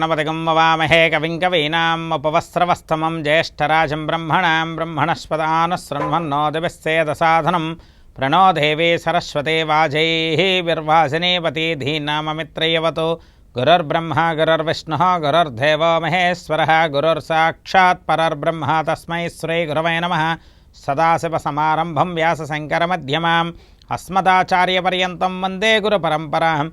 గణపతిగం వవామహే కవిం కవీనాం ఉపవస్త్రవస్తమం జ్యేష్ఠరాజం బ్రహ్మణాం బ్రహ్మణస్పదానశృణ్వన్నోదిభిస్సేదసాధనం ప్రణో దేవీ సరస్వతే వాజై విర్వాసినీపతి ధీనామమిత్రయవతు గురుర్బ్రహ్మ గురుర్విష్ణు గురుర్దేవో మహేశ్వర గురుర్సాక్షాత్ పరర్బ్రహ్మ తస్మై శ్రీ గురవై నమ సదాశివసమారంభం వ్యాసశంకరమధ్యమాం అస్మదాచార్యపర్యంతం వందే గురుపరంపరాం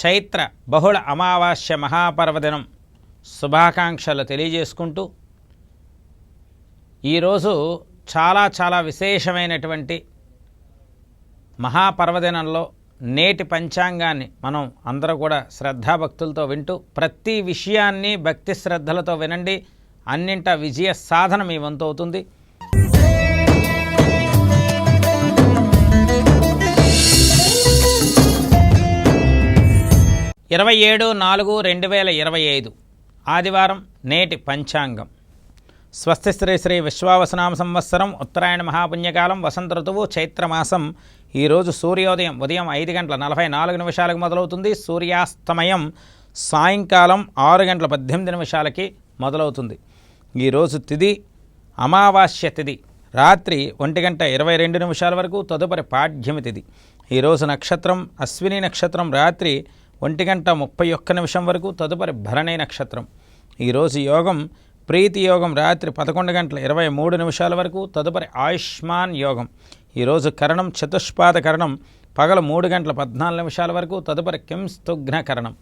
చైత్ర బహుళ అమావాస్య మహాపర్వదినం శుభాకాంక్షలు తెలియజేసుకుంటూ ఈరోజు చాలా చాలా విశేషమైనటువంటి మహాపర్వదినంలో నేటి పంచాంగాన్ని మనం అందరూ కూడా శ్రద్ధాభక్తులతో వింటూ ప్రతి విషయాన్ని భక్తి శ్రద్ధలతో వినండి. అన్నింట విజయ సాధన మీ వంతు అవుతుంది. ఇరవై ఏడు నాలుగు రెండు వేల ఇరవై ఐదు. ఆదివారం నేటి పంచాంగం. స్వస్తి శ్రీ శ్రీ విశ్వావసనామ సంవత్సరం ఉత్తరాయణ మహాపుణ్యకాలం వసంత ఋతువు చైత్రమాసం ఈరోజు సూర్యోదయం ఉదయం ఐదు గంటల నలభై నాలుగు నిమిషాలకు మొదలవుతుంది. సూర్యాస్తమయం సాయంకాలం ఆరు గంటల పద్దెనిమిది నిమిషాలకి మొదలవుతుంది. ఈరోజు తిది అమావాస్య తిది. రాత్రి ఒంటి గంట ఇరవై రెండు నిమిషాల వరకు తదుపరి పాఠ్యమి తిది. ఈరోజు నక్షత్రం అశ్విని నక్షత్రం రాత్రి ఒంటి గంట ముప్పై ఒక్క నిమిషం వరకు తదుపరి భరణి నక్షత్రం. ఈరోజు యోగం ప్రీతి యోగం రాత్రి పదకొండు గంటల ఇరవై మూడు నిమిషాల వరకు తదుపరి ఆయుష్మాన్ యోగం. ఈరోజు కరణం చతుష్పాద కరణం పగల మూడు గంటల పద్నాలుగు నిమిషాల వరకు తదుపరి కింస్తుఘ్న కరణం.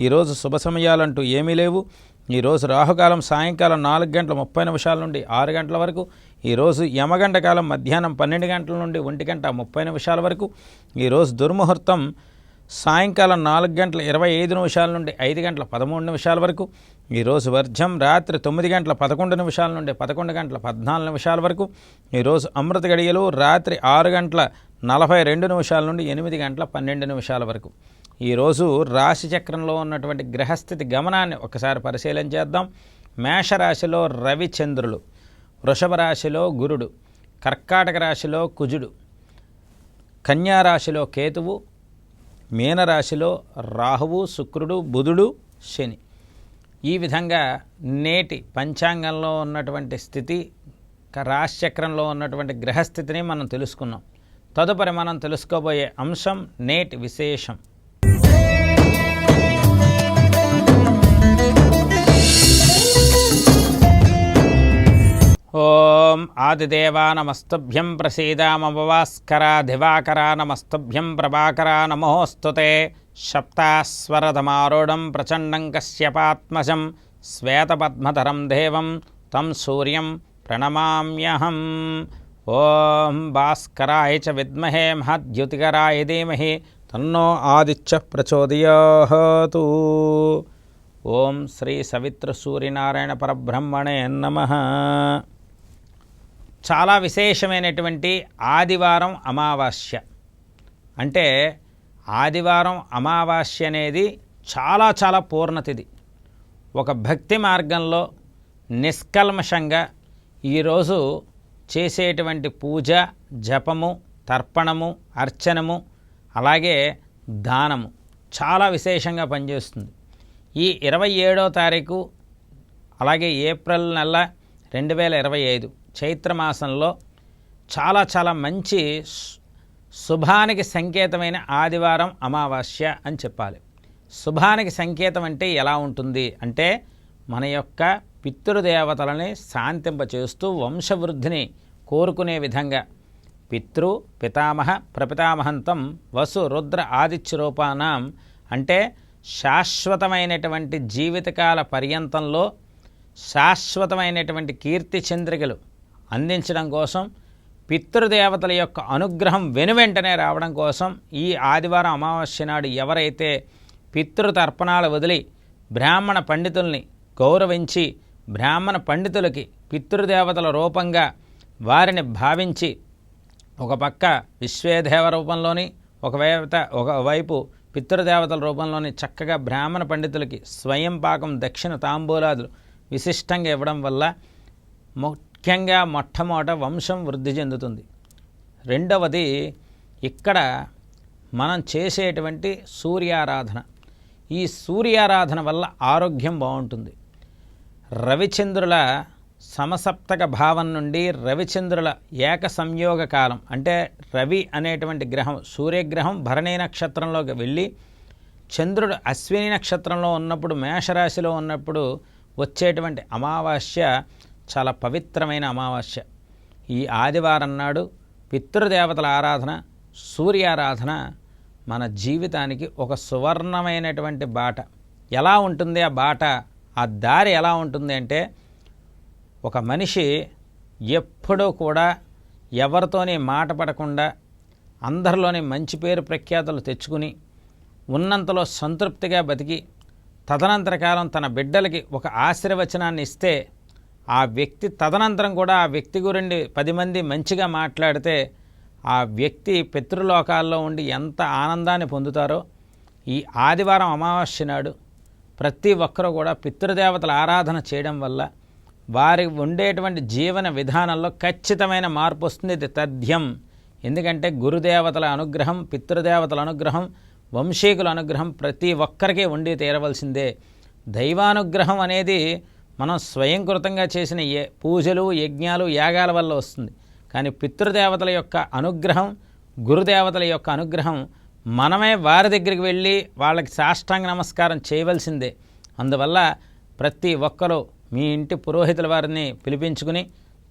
ఈరోజు శుభ సమయాలంటూ ఏమీ లేవు. ఈరోజు రాహుకాలం సాయంకాలం నాలుగు గంటల ముప్పై నిమిషాల నుండి ఆరు గంటల వరకు ఈరోజు యమగంట కాలం మధ్యాహ్నం పన్నెండు గంటల నుండి ఒంటి గంట ముప్పై నిమిషాల వరకు ఈరోజు దుర్ముహూర్తం సాయంకాలం నాలుగు గంటల ఇరవై ఐదు నిమిషాల నుండి ఐదు గంటల పదమూడు నిమిషాల వరకు ఈరోజు వర్జం రాత్రి తొమ్మిది గంటల పదకొండు నిమిషాల నుండి పదకొండు గంటల పద్నాలుగు నిమిషాల వరకు ఈరోజు అమృత గడియలు రాత్రి ఆరు గంటల నలభై రెండు నిమిషాల నుండి ఎనిమిది గంటల పన్నెండు నిమిషాల వరకు. ఈరోజు రాశి చక్రంలో ఉన్నటువంటి గ్రహస్థితి గమనాన్ని ఒకసారి పరిశీలన చేద్దాం. మేషరాశిలో రవిచంద్రులు వృషభ రాశిలో గురుడు కర్కాటక రాశిలో కుజుడు కన్యా రాశిలో కేతువు మీనరాశిలో రాహువు శుక్రుడు బుధుడు శని. ఈ విధంగా నేటి పంచాంగంలో ఉన్నటువంటి స్థితి క- రాశిచక్రంలో ఉన్నటువంటి గ్రహస్థితిని మనం తెలుసుకున్నాం. తదుపరి మనం తెలుసుకోబోయే అంశం నేటి విశేషం. ఓం ఆదిదేవా నమస్తభ్యం ప్రసీదామవాస్కరా దివాకరా నమస్తభ్యం ప్రభాకరా నమోస్తుతే సప్తాస్వరథమారూఢం ప్రచండం కశ్యపాత్మజం శ్వేతపద్మధరం దేవం తం సూర్యం ప్రణమామ్యహం. ఓం భాస్కరాయ చ విద్మహే మహద్యుతికరాయ ధీమహి తన్నో ఆదిత్య ప్రచోదయాతు ఓం శ్రీ సవిత్ర సూర్యనారాయణ పరబ్రహ్మణే నమ. చాలా విశేషమైనటువంటి ఆదివారం అమావాస్య. అంటే ఆదివారం అమావాస్య అనేది చాలా చాలా పూర్ణతిది ఒక భక్తి మార్గంలో నిష్కల్మషంగా ఈరోజు చేసేటువంటి పూజ జపము తర్పణము అర్చనము అలాగే దానము చాలా విశేషంగా పనిచేస్తుంది. ఈ ఇరవై ఏడో తారీఖు అలాగే ఏప్రిల్ నెల రెండు వేల ఇరవై ఐదు చైత్రమాసంలో చాలా చాలా మంచి శుభానికి సంకేతమైన ఆదివారం అమావాస్య అని చెప్పాలి. శుభానికి సంకేతం అంటే ఎలా ఉంటుంది అంటే మన యొక్క పితృదేవతలని శాంతింపచేస్తూ వంశవృద్ధిని కోరుకునే విధంగా పితృ పితామహ ప్రపితామహంతం వసు రుద్ర ఆదిత్య రూపానాం అంటే శాశ్వతమైనటువంటి జీవితకాల పర్యంతంలో శాశ్వతమైనటువంటి కీర్తి చంద్రికలు అందించడం కోసం పితృదేవతల యొక్క అనుగ్రహం వెనువెంటనే రావడం కోసం ఈ ఆదివారం అమావాస్య నాడు ఎవరైతే పితృతర్పణాలు వదిలి బ్రాహ్మణ పండితుల్ని గౌరవించి బ్రాహ్మణ పండితులకి పితృదేవతల రూపంగా వారిని భావించి ఒక పక్క విశ్వేదేవ రూపంలోని ఒకవేత ఒకవైపు పితృదేవతల రూపంలోని చక్కగా బ్రాహ్మణ పండితులకి స్వయం పాకం దక్షిణ తాంబూలాదులు విశిష్టంగా ఇవ్వడం వల్ల ముఖ్యంగా మొట్టమొదట వంశం వృద్ధి చెందుతుంది. రెండవది ఇక్కడ మనం చేసేటువంటి సూర్యారాధన. ఈ సూర్యారాధన వల్ల ఆరోగ్యం బాగుంటుంది. రవిచంద్రుల సమసప్తక భావం నుండి రవిచంద్రుల ఏక సంయోగ కాలం అంటే రవి అనేటువంటి గ్రహం సూర్యగ్రహం భరణి నక్షత్రంలోకి వెళ్ళి చంద్రుడు అశ్విని నక్షత్రంలో ఉన్నప్పుడు మేషరాశిలో ఉన్నప్పుడు వచ్చేటువంటి అమావాస్య చాలా పవిత్రమైన అమావాస్య. ఈ ఆదివారం నాడు పితృదేవతల ఆరాధన సూర్యారాధన మన జీవితానికి ఒక సువర్ణమైనటువంటి బాట. ఎలా ఉంటుంది ఆ బాట? ఆ దారి ఎలా ఉంటుంది అంటే ఒక మనిషి ఎప్పుడూ కూడా ఎవరితోని మాట పడకుండా అందరిలోని మంచి పేరు ప్రఖ్యాతులు తెచ్చుకుని ఉన్నంతలో సంతృప్తిగా బతికి తదనంతర కాలం తన బిడ్డలకి ఒక ఆశీర్వచనాన్ని ఇస్తే ఆ వ్యక్తి తదనంతరం కూడా ఆ వ్యక్తి గురించి పది మంది మంచిగా మాట్లాడితే ఆ వ్యక్తి పితృలోకాల్లో ఉండి ఎంత ఆనందాన్ని పొందుతారో ఈ ఆదివారం అమావాస్య నాడు ప్రతి ఒక్కరూ కూడా పితృదేవతల ఆరాధన చేయడం వల్ల వారి ఉండేటువంటి జీవన విధానంలో ఖచ్చితమైన మార్పు వస్తుంది. ఇది తథ్యం. ఎందుకంటే గురుదేవతల అనుగ్రహం పితృదేవతల అనుగ్రహం వంశీకుల అనుగ్రహం ప్రతి ఒక్కరికి ఉండి తీరవలసిందే. దైవానుగ్రహం అనేది మనం స్వయంకృతంగా చేసిన ఏ పూజలు యజ్ఞాలు యాగాల వల్ల వస్తుంది. కానీ పితృదేవతల యొక్క అనుగ్రహం గురుదేవతల యొక్క అనుగ్రహం మనమే వారి దగ్గరికి వెళ్ళి వాళ్ళకి సాష్టాంగ నమస్కారం చేయవలసిందే. అందువల్ల ప్రతి ఒక్కరూ మీ ఇంటి పురోహితుల వారిని పిలిపించుకుని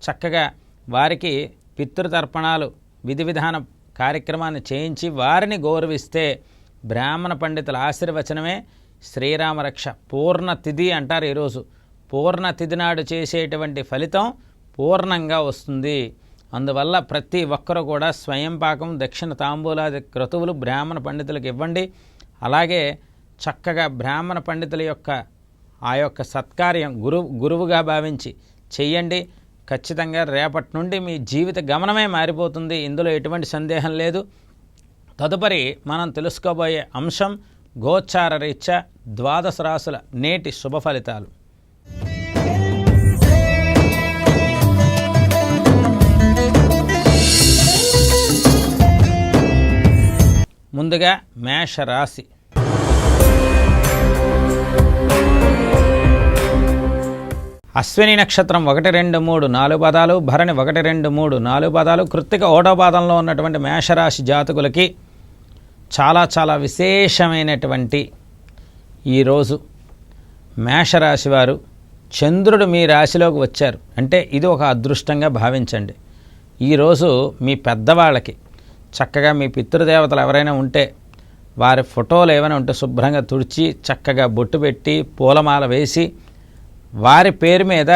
చక్కగా వారికి పితృతర్పణాలు విధి విధాన కార్యక్రమాన్ని చేయించి వారిని గౌరవిస్తే బ్రాహ్మణ పండితుల ఆశీర్వచనమే శ్రీరామరక్ష పూర్ణ తిథి అంటారు ఈరోజు. పూర్ణతిథి నాడు చేసేటువంటి ఫలితం పూర్ణంగా వస్తుంది. అందువల్ల ప్రతి ఒక్కరు కూడా స్వయం పాకం దక్షిణ తాంబూలాది క్రతువులు బ్రాహ్మణ పండితులకు ఇవ్వండి. అలాగే చక్కగా బ్రాహ్మణ పండితుల యొక్క ఆ యొక్క సత్కార్యం గురు గురువుగా భావించి చెయ్యండి. ఖచ్చితంగా రేపటి నుండి మీ జీవిత గమనమే మారిపోతుంది. ఇందులో ఎటువంటి సందేహం లేదు. తదుపరి మనం తెలుసుకోబోయే అంశం గోచార రీత్యా ద్వాదశ రాసుల నేటి శుభ ఫలితాలు. ముందుగా మేషరాశి. అశ్విని నక్షత్రం ఒకటి రెండు మూడు నాలుగు పదాలు భరణి ఒకటి రెండు మూడు నాలుగు పదాలు కృత్తిక ఓటో పాదంలో ఉన్నటువంటి మేషరాశి జాతకులకి చాలా చాలా విశేషమైనటువంటి ఈరోజు మేషరాశి వారు చంద్రుడు మీ రాశిలోకి వచ్చారు. అంటే ఇది ఒక అదృష్టంగా భావించండి. ఈరోజు మీ పెద్దవాళ్ళకి చక్కగా మీ పితృదేవతలు ఎవరైనా ఉంటే వారి ఫోటోలు ఏమైనా ఉంటే శుభ్రంగా తుడిచి చక్కగా బొట్టు పెట్టి పూలమాల వేసి వారి పేరు మీద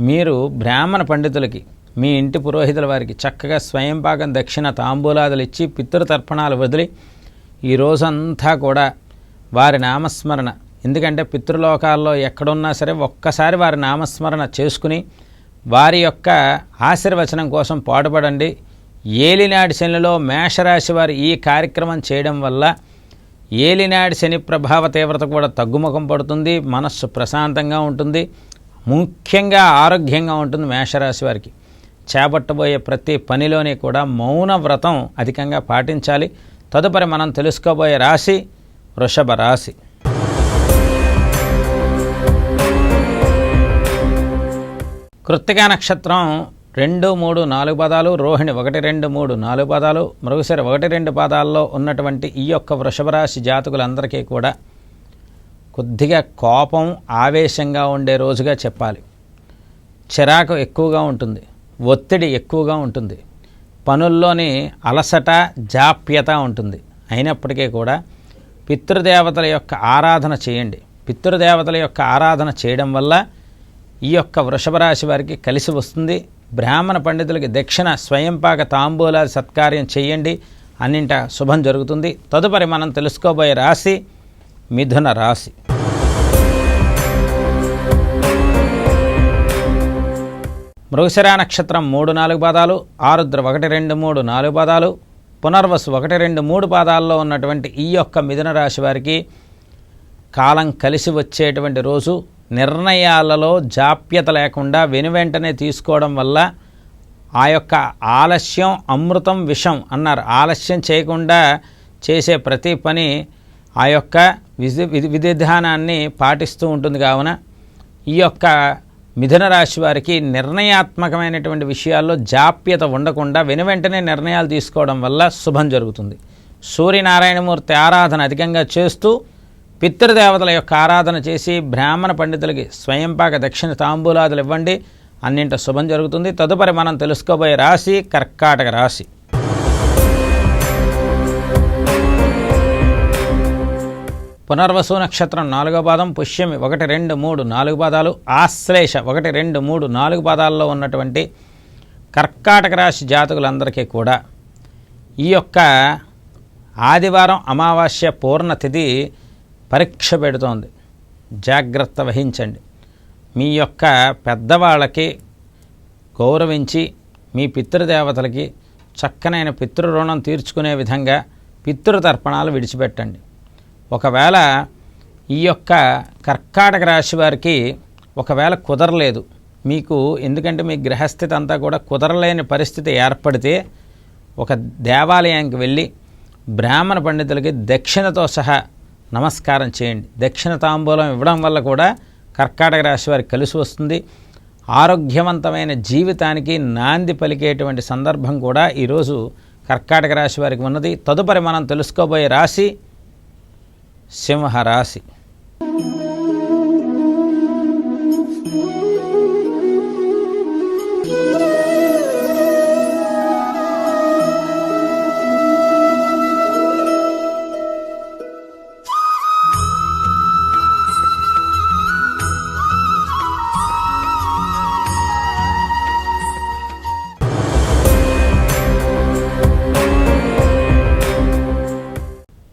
మీరు బ్రాహ్మణ పండితులకి మీ ఇంటి పురోహితుల వారికి చక్కగా స్వయంపాకం దక్షిణ తాంబూలాదులు ఇచ్చి పితృతర్పణాలు వదిలి ఈ రోజంతా కూడా వారి నామస్మరణ. ఎందుకంటే పితృలోకాల్లో ఎక్కడున్నా సరే ఒక్కసారి వారి నామస్మరణ చేసుకుని వారి యొక్క ఆశీర్వచనం కోసం పాటుపడండి. ఏలినాటి శనిలో మేషరాశి వారు ఈ కార్యక్రమం చేయడం వల్ల ఏలినాడి శని ప్రభావ తీవ్రత కూడా తగ్గుముఖం పడుతుంది మనస్సు ప్రశాంతంగా ఉంటుంది ముఖ్యంగా ఆరోగ్యంగా ఉంటుంది మేషరాశి వారికి. చేపట్టబోయే ప్రతి పనిలోని కూడా మౌన వ్రతం అధికంగా పాటించాలి. తదుపరి మనం తెలుసుకోబోయే రాశి వృషభ రాశి. కృత్తికా నక్షత్రం రెండు మూడు నాలుగు పదాలు రోహిణి ఒకటి రెండు మూడు నాలుగు పదాలు మృగశిర ఒకటి రెండు పాదాల్లో ఉన్నటువంటి ఈ యొక్క వృషభరాశి జాతకులందరికీ కూడా కొద్దిగా కోపం ఆవేశంగా ఉండే రోజుగా చెప్పాలి. చిరాకు ఎక్కువగా ఉంటుంది ఒత్తిడి ఎక్కువగా ఉంటుంది పనుల్లోని అలసట జాప్యత ఉంటుంది. అయినప్పటికీ కూడా పితృదేవతల యొక్క ఆరాధన చేయండి. పితృదేవతల యొక్క ఆరాధన చేయడం వల్ల ఈ యొక్క వృషభ రాశి వారికి కలిసి వస్తుంది. బ్రాహ్మణ పండితులకి దక్షిణ స్వయంపాక తాంబూల సత్కార్యం చేయండి అన్నింట శుభం జరుగుతుంది. తదుపరి మనం తెలుసుకోబోయే రాశి మిథున రాశి. మృగశిరా నక్షత్రం మూడు నాలుగు పాదాలు ఆరుద్ర ఒకటి రెండు మూడు నాలుగు పాదాలు పునర్వసు ఒకటి రెండు మూడు పాదాల్లో ఉన్నటువంటి ఈ యొక్క మిథున రాశి వారికి కాలం కలిసి వచ్చేటువంటి రోజు నిర్ణయాలలో జాప్యత లేకుండా వెనువెంటనే తీసుకోవడం వల్ల ఆ యొక్క ఆలస్యం అమృతం విషం అన్నారు. ఆలస్యం చేయకుండా చేసే ప్రతి పని ఆ యొక్క విధి విధి పాటిస్తూ ఉంటుంది కావున ఈ యొక్క మిథున రాశి వారికి నిర్ణయాత్మకమైనటువంటి విషయాల్లో జాప్యత ఉండకుండా వెనువెంటనే నిర్ణయాలు తీసుకోవడం వల్ల శుభం జరుగుతుంది. సూర్యనారాయణమూర్తి ఆరాధన అధికంగా చేస్తూ పితృదేవతల యొక్క ఆరాధన చేసి బ్రాహ్మణ పండితులకి స్వయంపాక దక్షిణ తాంబూలాదులు ఇవ్వండి. అన్నింట శుభం జరుగుతుంది. తదుపరి మనం తెలుసుకోబోయే రాశి కర్కాటక రాశి. పునర్వసు నక్షత్రం నాలుగో పాదం పుష్యమి ఒకటి రెండు మూడు నాలుగు పాదాలు ఆశ్లేష ఒకటి రెండు మూడు నాలుగు పాదాల్లో ఉన్నటువంటి కర్కాటక రాశి జాతకులందరికీ కూడా ఈ యొక్క ఆదివారం అమావాస్య పూర్ణతిథి పరీక్ష పెడుతోంది. జాగ్రత్త వహించండి. మీ యొక్క పెద్దవాళ్ళకి గౌరవించి మీ పితృదేవతలకి చక్కనైన పితృ రుణం తీర్చుకునే విధంగా పితృతర్పణాలు విడిచిపెట్టండి. ఒకవేళ ఈ యొక్క కర్కాటక రాశి వారికి ఒకవేళ కుదరలేదు మీకు ఎందుకంటే మీ గ్రహస్థితి అంతా కూడా కుదరలేని పరిస్థితి ఏర్పడితే ఒక దేవాలయానికి వెళ్ళి బ్రాహ్మణ పండితులకి దక్షిణతో సహా నమస్కారం చేయండి. దక్షిణ తాంబూలం ఇవ్వడం వల్ల కూడా కర్కాటక రాశి వారికి కలిసి వస్తుంది. ఆరోగ్యవంతమైన జీవితానికి నాంది పలికేటువంటి సందర్భం కూడా ఈరోజు కర్కాటక రాశి వారికి ఉన్నది. తదుపరి మనం తెలుసుకోబోయే రాశి సింహరాశి.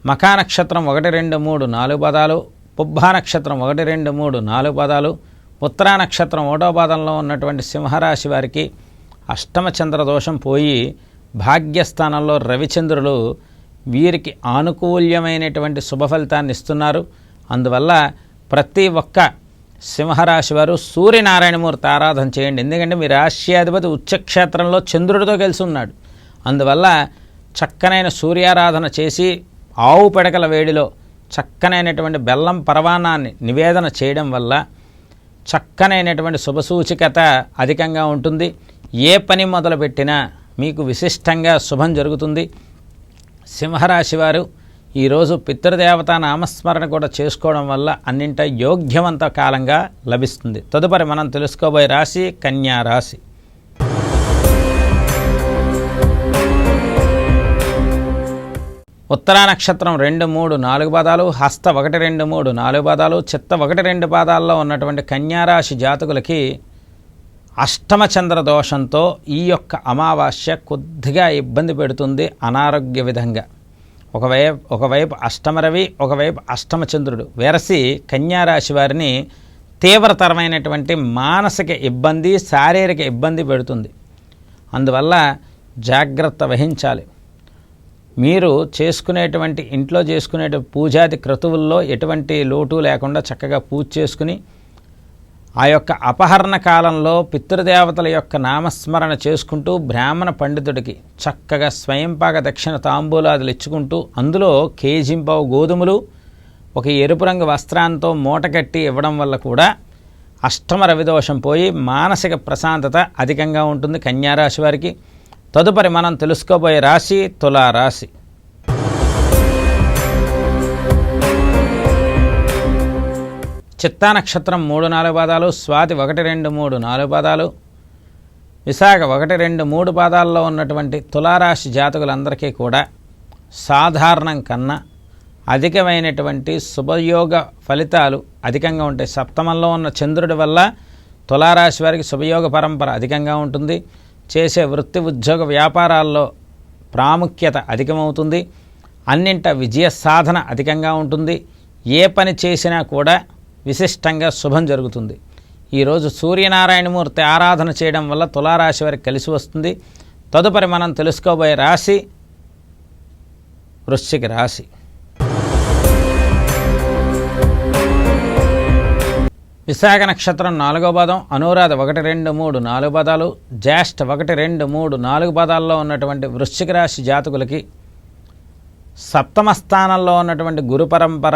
మఖా నక్షత్రం ఒకటి రెండు మూడు నాలుగు పదాలు పుబ్బా నక్షత్రం ఒకటి రెండు మూడు నాలుగు పదాలు ఉత్తరా నక్షత్రం ఒకటో పాదంలో ఉన్నటువంటి సింహరాశి వారికి అష్టమ చంద్ర దోషం పోయి భాగ్యస్థానంలో రవిచంద్రులు వీరికి ఆనుకూల్యమైనటువంటి శుభ ఫలితాన్ని ఇస్తున్నారు. అందువల్ల ప్రతి ఒక్క సింహరాశి వారు సూర్యనారాయణమూర్తి ఆరాధన చేయండి. ఎందుకంటే మీ రాశ్యాధిపతి ఉచ్చక్షేత్రంలో చంద్రుడితో కలిసి ఉన్నాడు. అందువల్ల చక్కనైన సూర్యారాధన చేసి ఆవు పిడకల వేడిలో చక్కనైనటువంటి బెల్లం పరవాణాన్ని నివేదన చేయడం వల్ల చక్కనైనటువంటి శుభసూచికత అధికంగా ఉంటుంది. ఏ పని మొదలుపెట్టినా మీకు విశిష్టంగా శుభం జరుగుతుంది. సింహరాశి వారు ఈరోజు పితృదేవత నామస్మరణ కూడా చేసుకోవడం వల్ల అన్నింట యోగ్యవంత కాలంగా లభిస్తుంది. తదుపరి మనం తెలుసుకోబోయే రాశి కన్యా రాశి. ఉత్తరా నక్షత్రం రెండు మూడు నాలుగు పాదాలు హస్త ఒకటి రెండు మూడు నాలుగు పాదాలు చిత్త ఒకటి రెండు పాదాల్లో ఉన్నటువంటి కన్యారాశి జాతకులకి అష్టమ చంద్ర దోషంతో ఈ యొక్క అమావాస్య కొద్దిగా ఇబ్బంది పెడుతుంది అనారోగ్య విధంగా. ఒకవైపు ఒకవైపు అష్టమరవి ఒకవైపు అష్టమ చంద్రుడు. వెరసి కన్యారాశి వారిని తీవ్రతరమైనటువంటి మానసిక ఇబ్బంది శారీరక ఇబ్బంది పెడుతుంది. అందువల్ల జాగ్రత్త వహించాలి. మీరు చేసుకునేటువంటి ఇంట్లో చేసుకునే పూజాది క్రతువుల్లో ఎటువంటి లోటు లేకుండా చక్కగా పూజ చేసుకుని ఆ యొక్క అపహరణ కాలంలో పితృదేవతల యొక్క నామస్మరణ చేసుకుంటూ బ్రాహ్మణ పండితుడికి చక్కగా స్వయంపాక దక్షిణ తాంబూలాదులు ఇచ్చుకుంటూ అందులో కేజింపావు గోధుమలు ఒక ఎరుపు రంగు వస్త్రాంతో మూటకట్టి ఇవ్వడం వల్ల కూడా అష్టమ రవిదోషం పోయి మానసిక ప్రశాంతత అధికంగా ఉంటుంది కన్యారాశి వారికి. తదుపరి మనం తెలుసుకోబోయే రాశి తులారాశి చిత్తా నక్షత్రం మూడు నాలుగు పాదాలు స్వాతి ఒకటి రెండు మూడు నాలుగు పాదాలు విశాఖ ఒకటి రెండు మూడు పాదాల్లో ఉన్నటువంటి తులారాశి జాతకులందరికీ కూడా సాధారణం కన్నా అధికమైనటువంటి శుభయోగ ఫలితాలు అధికంగా ఉంటాయి. సప్తమంలో ఉన్న చంద్రుడి వల్ల తులారాశి వారికి శుభయోగ పరంపర అధికంగా ఉంటుంది. చేసే వృత్తి ఉద్యోగ వ్యాపారాల్లో ప్రాముఖ్యత అధికమవుతుంది. అన్నింట విజయ సాధన అధికంగా ఉంటుంది. ఏ పని చేసినా కూడా విశిష్టంగా శుభం జరుగుతుంది. ఈరోజు సూర్యనారాయణమూర్తి ఆరాధన చేయడం వల్ల తులారాశి వారికి కలిసి వస్తుంది. తదుపరి మనం తెలుసుకోబోయే రాశి వృశ్చిక రాశి. విశాఖ నక్షత్రం నాలుగో పదం అనురాధ ఒకటి రెండు మూడు నాలుగు పదాలు జ్యేష్ఠ ఒకటి రెండు మూడు నాలుగు పదాల్లో ఉన్నటువంటి వృశ్చిక రాశి జాతకులకి సప్తమ స్థానంలో ఉన్నటువంటి గురు పరంపర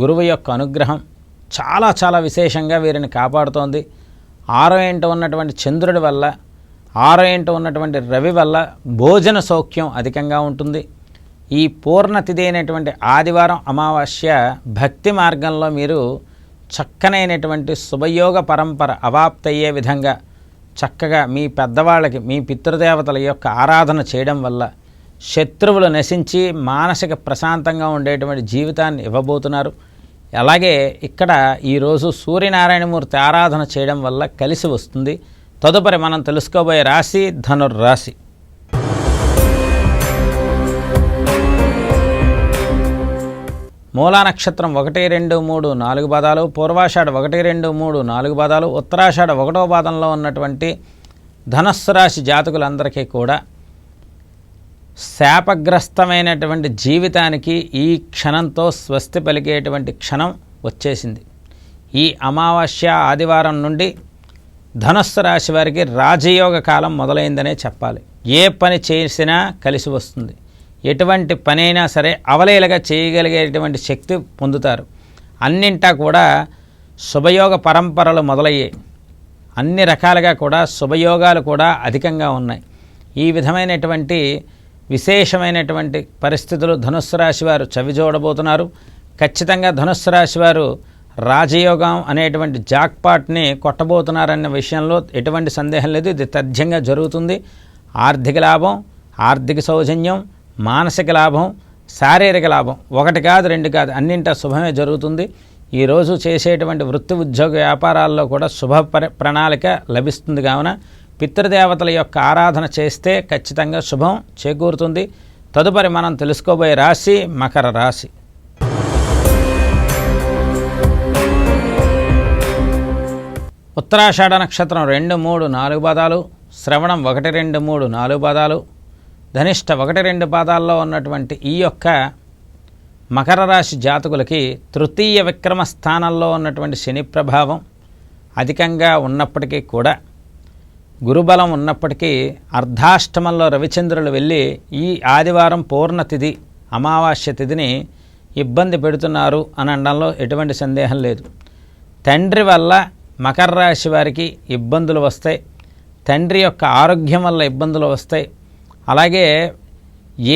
గురువు యొక్క అనుగ్రహం చాలా చాలా విశేషంగా వీరిని కాపాడుతోంది. ఆరో ఇంట ఉన్నటువంటి చంద్రుడి వల్ల ఆరో ఇంట ఉన్నటువంటి రవి వల్ల భోజన సౌఖ్యం అధికంగా ఉంటుంది. ఈ పూర్ణతిథి అయినటువంటి ఆదివారం అమావాస్య భక్తి మార్గంలో మీరు చక్కనైనటువంటి శుభయోగ పరంపర అవాప్తయ్యే విధంగా చక్కగా మీ పెద్దవాళ్ళకి మీ పితృదేవతల యొక్క ఆరాధన చేయడం వల్ల శత్రువులు నశించి మానసిక ప్రశాంతంగా ఉండేటువంటి జీవితాన్ని ఇవ్వబోతున్నారు. అలాగే ఇక్కడ ఈరోజు సూర్యనారాయణమూర్తి ఆరాధన చేయడం వల్ల కలిసి వస్తుంది. తదుపరి మనం తెలుసుకోబోయే రాశి ధనుర్రాశి. మూలా నక్షత్రం ఒకటి రెండు మూడు నాలుగు పదాలు పూర్వాషాఢ ఒకటి రెండు మూడు నాలుగు పదాలు ఉత్తరాషాఢ ఒకటో పాదంలో ఉన్నటువంటి ధనస్సు రాశి జాతకులందరికీ కూడా శాపగ్రస్తమైనటువంటి జీవితానికి ఈ క్షణంతో స్వస్తి పలికేటువంటి క్షణం వచ్చేసింది. ఈ అమావాస్య ఆదివారం నుండి ధనస్సు రాశి వారికి రాజయోగ కాలం మొదలైందనే చెప్పాలి. ఏ పని చేసినా కలిసి వస్తుంది. ఎటువంటి పనైనా సరే అవలేలగా చేయగలిగేటువంటి శక్తి పొందుతారు. అన్నింటా కూడా శుభయోగ పరంపరలు మొదలయ్యాయి. అన్ని రకాలుగా కూడా శుభయోగాలు కూడా అధికంగా ఉన్నాయి. ఈ విధమైనటువంటి విశేషమైనటువంటి పరిస్థితులు ధనుస్సు రాశి వారు చవిచూడబోతున్నారు. ఖచ్చితంగా ధనుస్సు రాశి వారు రాజయోగం అనేటువంటి జాక్పాట్ని కొట్టబోతున్నారన్న విషయంలో ఎటువంటి సందేహం లేదు. ఇది తథ్యంగా జరుగుతుంది. ఆర్థిక లాభం ఆర్థిక సౌజన్యం మానసిక లాభం శారీరక లాభం. ఒకటి కాదు రెండు కాదు అన్నింటా శుభమే జరుగుతుంది. ఈరోజు చేసేటువంటి వృత్తి ఉద్యోగ వ్యాపారాల్లో కూడా శుభ పరి ప్రణాళిక లభిస్తుంది కావున పితృదేవతల యొక్క ఆరాధన చేస్తే ఖచ్చితంగా శుభం చేకూరుతుంది. తదుపరి మనం తెలుసుకోబోయే రాశి మకర రాశి. ఉత్తరాషాఢ నక్షత్రం రెండు మూడు నాలుగు పదాలు శ్రవణం ఒకటి రెండు మూడు నాలుగు పదాలు ధనిష్ట ఒకటి రెండు పాదాల్లో ఉన్నటువంటి ఈ యొక్క మకర రాశి జాతకులకి తృతీయ విక్రమ స్థానంలో ఉన్నటువంటి శని ప్రభావం అధికంగా ఉన్నప్పటికీ కూడా గురుబలం ఉన్నప్పటికీ అర్ధాష్టమంలో రవిచంద్రులు వెళ్ళి ఈ ఆదివారం పూర్ణతిథి అమావాస్య తిథిని ఇబ్బంది పెడుతున్నారు అని అనడంలో ఎటువంటి సందేహం లేదు. తండ్రి వల్ల మకర రాశి వారికి ఇబ్బందులు వస్తాయి. తండ్రి యొక్క ఆరోగ్యం వల్ల ఇబ్బందులు వస్తాయి. అలాగే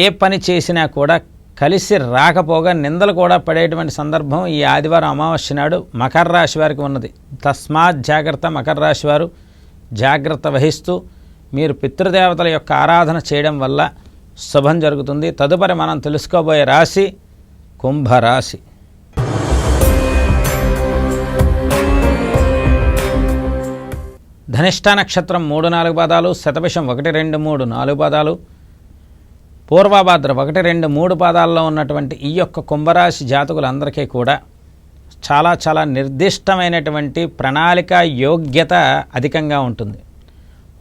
ఏ పని చేసినా కూడా కలిసి రాకపోగా నిందలు కూడా పడేటువంటి సందర్భం ఈ ఆదివారం అమావాస్య నాడు మకర రాశి వారికి ఉన్నది. తస్మాత్ జాగ్రత్త మకర రాశి వారు జాగ్రత్త వహిస్తూ మీరు పితృదేవతల యొక్క ఆరాధన చేయడం వల్ల శుభం జరుగుతుంది. తదుపరి మనం తెలుసుకోబోయే రాశి కుంభరాశి. ధనిష్ట నక్షత్రం మూడు నాలుగు పాదాలు శతభిషం ఒకటి రెండు మూడు నాలుగు పాదాలు పూర్వభాద్ర ఒకటి రెండు మూడు పాదాల్లో ఉన్నటువంటి ఈ యొక్క కుంభరాశి జాతకులందరికీ కూడా చాలా చాలా నిర్దిష్టమైనటువంటి ప్రణాళిక యోగ్యత అధికంగా ఉంటుంది.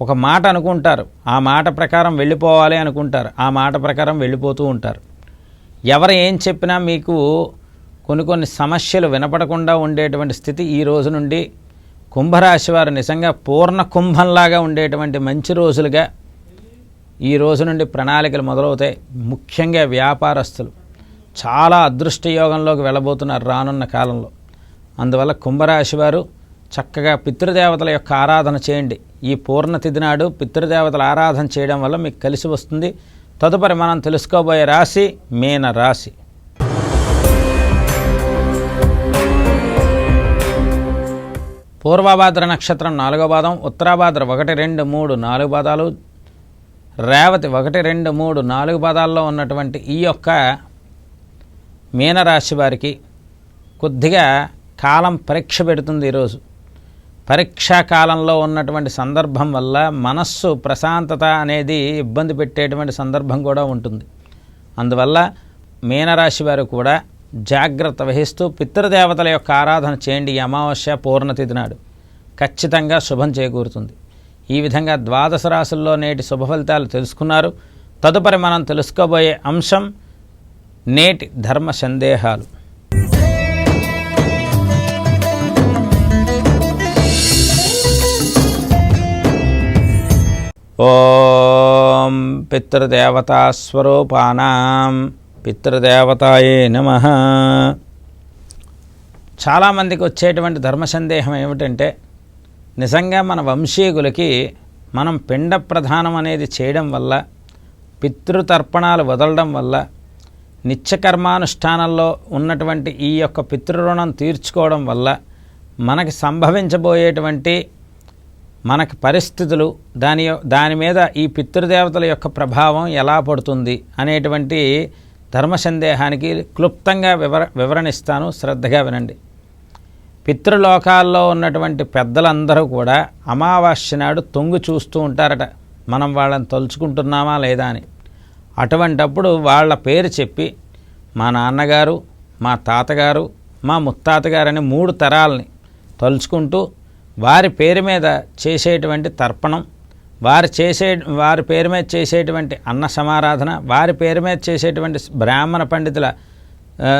ఒక మాట అనుకుంటారు ఆ మాట ప్రకారం వెళ్ళిపోవాలి అనుకుంటారు ఆ మాట ప్రకారం వెళ్ళిపోతూ ఉంటారు. ఎవరు ఏం చెప్పినా మీకు కొన్ని కొన్ని సమస్యలు వినపడకుండా ఉండేటువంటి స్థితి ఈ రోజు నుండి కుంభరాశి వారు నిజంగా పూర్ణ కుంభంలాగా ఉండేటువంటి మంచి రోజులుగా ఈ రోజు నుండి ప్రణాళికలు మొదలవుతాయి. ముఖ్యంగా వ్యాపారస్తులు చాలా అదృష్ట యోగంలోకి వెళ్ళబోతున్నారు రానున్న కాలంలో. అందువల్ల కుంభరాశి వారు చక్కగా పితృదేవతల యొక్క ఆరాధన చేయండి. ఈ పూర్ణతిథి నాడు పితృదేవతల ఆరాధన చేయడం వల్ల మీకు కలిసి వస్తుంది. తదుపరి మనం తెలుసుకోబోయే రాశి మీన రాశి పూర్వభాద్ర నక్షత్రం నాలుగో పాదం ఉత్తరాభాద్ర ఒకటి రెండు మూడు నాలుగు పాదాలు రేవతి ఒకటి రెండు మూడు నాలుగు పదాల్లో ఉన్నటువంటి ఈ యొక్క మీనరాశి వారికి కొద్దిగా కాలం పరీక్ష పెడుతుంది ఈరోజు. పరీక్షా కాలంలో ఉన్నటువంటి సందర్భం వల్ల మనస్సు ప్రశాంతత అనేది ఇబ్బంది పెట్టేటువంటి సందర్భం కూడా ఉంటుంది. అందువల్ల మీనరాశి వారు కూడా జాగ్రత్త వహిస్తూ పితృదేవతల యొక్క ఆరాధన చేయండి. ఈ అమావాస్య పూర్ణతిథి నాడు ఖచ్చితంగా శుభం చేకూరుతుంది. ఈ విధంగా ద్వాదశ రాశుల్లో నేటి శుభ ఫలితాలు తెలుసుకున్నారు. తదుపరి మనం తెలుసుకోబోయే అంశం నేటి ధర్మ సందేహాలు. ఓం పితృదేవతాస్వరూపానాం పితృదేవతాయే నమ. చాలామందికి వచ్చేటువంటి ధర్మ సందేహం ఏమిటంటే నిజంగా మన వంశీకులకి మనం పిండ ప్రధానం అనేది చేయడం వల్ల పితృతర్పణాలు వదలడం వల్ల నిత్యకర్మానుష్ఠానంలో ఉన్నటువంటి ఈ యొక్క పితృరుణం తీర్చుకోవడం వల్ల మనకి సంభవించబోయేటువంటి మనకి పరిస్థితులు దాని దాని మీద ఈ పితృదేవతల యొక్క ప్రభావం ఎలా పడుతుంది అనేటువంటి ధర్మ సందేహానికి క్లుప్తంగా వివర వివరణిస్తాను. శ్రద్ధగా వినండి. పితృలోకాల్లో ఉన్నటువంటి పెద్దలందరూ కూడా అమావాస్య నాడు తొంగు చూస్తూ ఉంటారట. మనం వాళ్ళని తలుచుకుంటున్నామా లేదా అని. అటువంటప్పుడు వాళ్ళ పేరు చెప్పి మా నాన్నగారు మా తాతగారు మా ముత్తాతగారు అని మూడు తరాలని తలుచుకుంటూ వారి పేరు మీద చేసేటువంటి తర్పణం వారు చేసే వారి పేరు మీద చేసేటువంటి అన్న సమారాధన వారి పేరు మీద చేసేటువంటి బ్రాహ్మణ పండితుల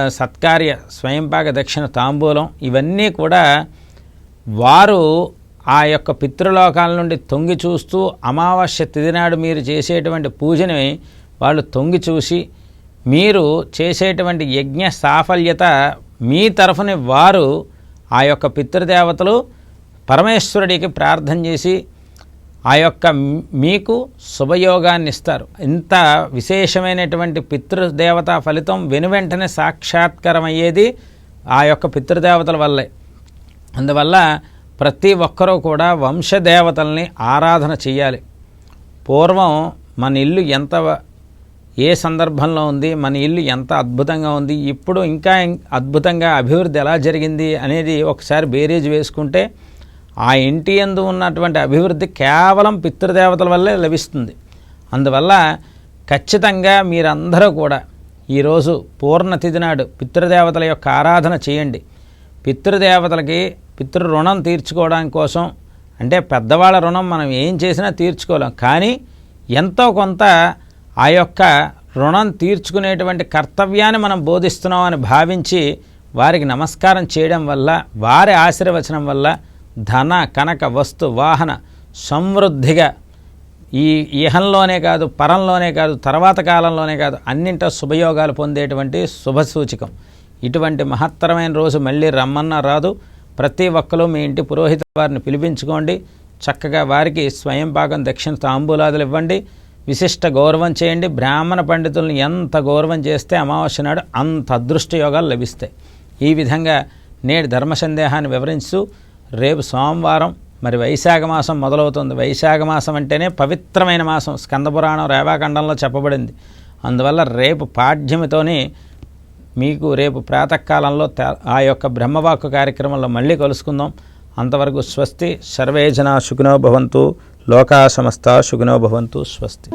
సత్కార్య స్వయంపాక దక్షిణ తాంబూలం ఇవన్నీ కూడా వారు ఆ యొక్క పితృలోకాల నుండి తొంగి చూస్తూ అమావాస్య తిదినాడు మీరు చేసేటువంటి పూజని వాళ్ళు తొంగి చూసి మీరు చేసేటువంటి యజ్ఞ సాఫల్యత మీ తరఫున వారు ఆ యొక్క పితృదేవతలు పరమేశ్వరుడికి ప్రార్థన చేసి ఆ యొక్క మీకు శుభయోగాన్ని ఇస్తారు. ఇంత విశేషమైనటువంటి పితృదేవత ఫలితం వెనువెంటనే సాక్షాత్కరమయ్యేది ఆ యొక్క పితృదేవతల వల్లే. అందువల్ల ప్రతి ఒక్కరూ కూడా వంశదేవతల్ని ఆరాధన చేయాలి పూర్వం మన ఇల్లు ఎంత ఏ సందర్భంలో ఉంది మన ఇల్లు ఎంత అద్భుతంగా ఉంది ఇప్పుడు ఇంకా ఇం- అద్భుతంగా అభివృద్ధి ఎలా జరిగింది అనేది ఒకసారి బేరీజ్ వేసుకుంటే ఆ ఇంటి యందు ఉన్నటువంటి అభివృద్ధి కేవలం పితృదేవతల వల్లే లభిస్తుంది. అందువల్ల ఖచ్చితంగా మీరందరూ కూడా ఈరోజు పూర్ణతిథి నాడు పితృదేవతల యొక్క ఆరాధన చేయండి. పితృదేవతలకి పితృ రుణం తీర్చుకోవడానికి కోసం అంటే పెద్దవాళ్ళ రుణం మనం ఏం చేసినా తీర్చుకోలేం. కానీ ఎంతో కొంత ఆ యొక్క రుణం తీర్చుకునేటువంటి కర్తవ్యాన్ని మనం బోధిస్తున్నాం అని భావించి వారికి నమస్కారం చేయడం వల్ల వారి ఆశీర్వచనం వల్ల ధన కనక వస్తు వాహన సమృద్ధిగా ఈ ఇహంలోనే కాదు పరంలోనే కాదు తర్వాత కాలంలోనే కాదు అన్నింట శుభయోగాలు పొందేటువంటి శుభ సూచకం ఇటువంటి మహత్తరమైన రోజు మళ్ళీ రమ్మన్నా రాదు. ప్రతి ఒక్కరూ మీ ఇంటి పురోహిత వారిని పిలిపించుకోండి. చక్కగా వారికి స్వయం పాకం దక్షిణ తాంబూలాదులు ఇవ్వండి. విశిష్ట గౌరవం చేయండి. బ్రాహ్మణ పండితులను ఎంత గౌరవం చేస్తే అమావాస్య నాడు అంత అదృష్ట యోగాలు లభిస్తాయి. ఈ విధంగా నేడు ధర్మ సందేహాన్ని వివరించు. రేపు సోమవారం మరి వైశాఖ మాసం మొదలవుతుంది. వైశాఖ మాసం అంటేనే పవిత్రమైన మాసం. స్కందపురాణం రేవాఖండంలో చెప్పబడింది. అందువల్ల రేపు పాఠ్యమితోని మీకు రేపు ప్రాతకాలంలో ఆ యొక్క బ్రహ్మవాక్కు కార్యక్రమంలో మళ్ళీ కలుసుకుందాం. అంతవరకు స్వస్తి. సర్వే జనా సుఖినో భవంతు. లోకా సమస్త సుఖినో భవంతు. స్వస్తి.